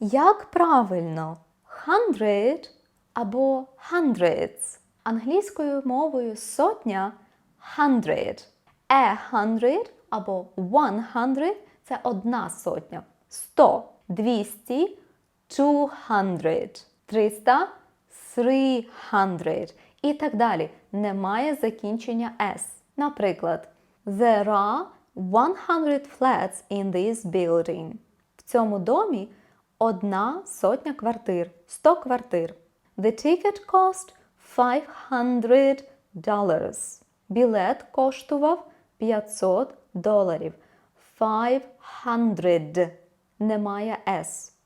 Як правильно hundred або hundreds? Англійською мовою сотня hundred. A hundred або one hundred – це одна сотня. Сто, двісті, two hundred, триста, three hundred і так далі. Немає закінчення S. Наприклад, There are 100 flats in this building. В цьому домі одна сотня квартир, 100 квартир. The ticket cost 500 dollars. Білет коштував 500 доларів. 500. Немає S.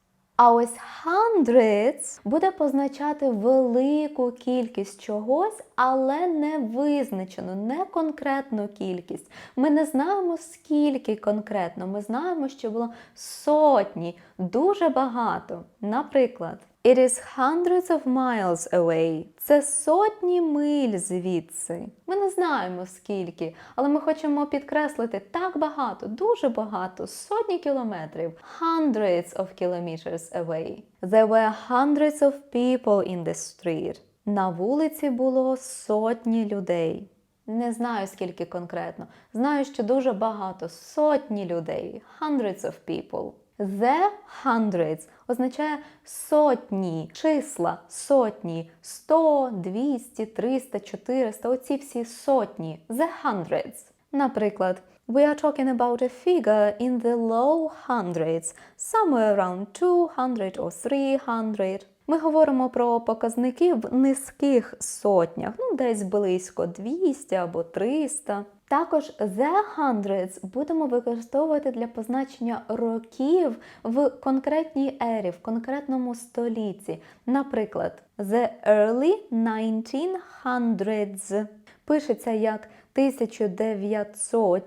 А ось hundreds буде позначати велику кількість чогось, але не визначену, не конкретну кількість. Ми не знаємо скільки конкретно. Ми знаємо, що було сотні, дуже багато. Наприклад, It is hundreds of miles away. Це сотні миль звідси. Ми не знаємо скільки, але ми хочемо підкреслити так багато, дуже багато, сотні кілометрів. Hundreds of kilometers away. There were hundreds of people in the street. На вулиці було сотні людей. Не знаю скільки конкретно. Знаю, що дуже багато, сотні людей. Hundreds of people. The hundreds означає сотні, числа, сотні, 100, 200, 300, 400, оці всі сотні. The hundreds. Наприклад, we are talking about a figure in the low hundreds, somewhere around 200 or 300. Ми говоримо про показники в низьких сотнях, ну десь близько 200 або 300. Також the hundreds будемо використовувати для позначення років в конкретній ері, в конкретному столітті. Наприклад, the early 1900s пишеться як 1900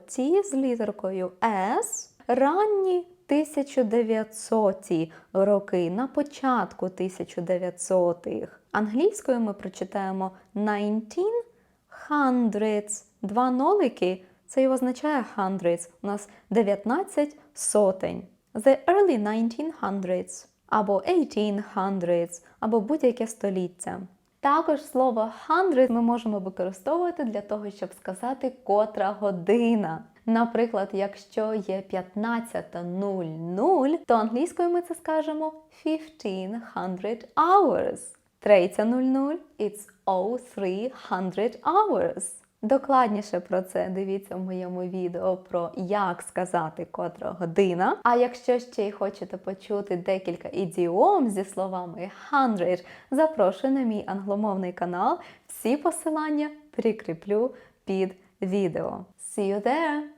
з літеркою S, ранні 1900 роки, на початку 1900-х. Англійською ми прочитаємо 1900s. Два нолики, це і означає hundreds. У нас 19 сотень. The early 1900s або 1800s, або будь-яке століття. Також слово hundred ми можемо використовувати для того, щоб сказати котра година. Наприклад, якщо є 15.00, то англійською ми це скажемо 1500 hours. Третя 00 it's 0300 hours. Докладніше про це дивіться в моєму відео про як сказати котра година. А якщо ще й хочете почути декілька ідіом зі словами hundred, запрошую на мій англомовний канал. Всі посилання прикріплю під відео. See you there!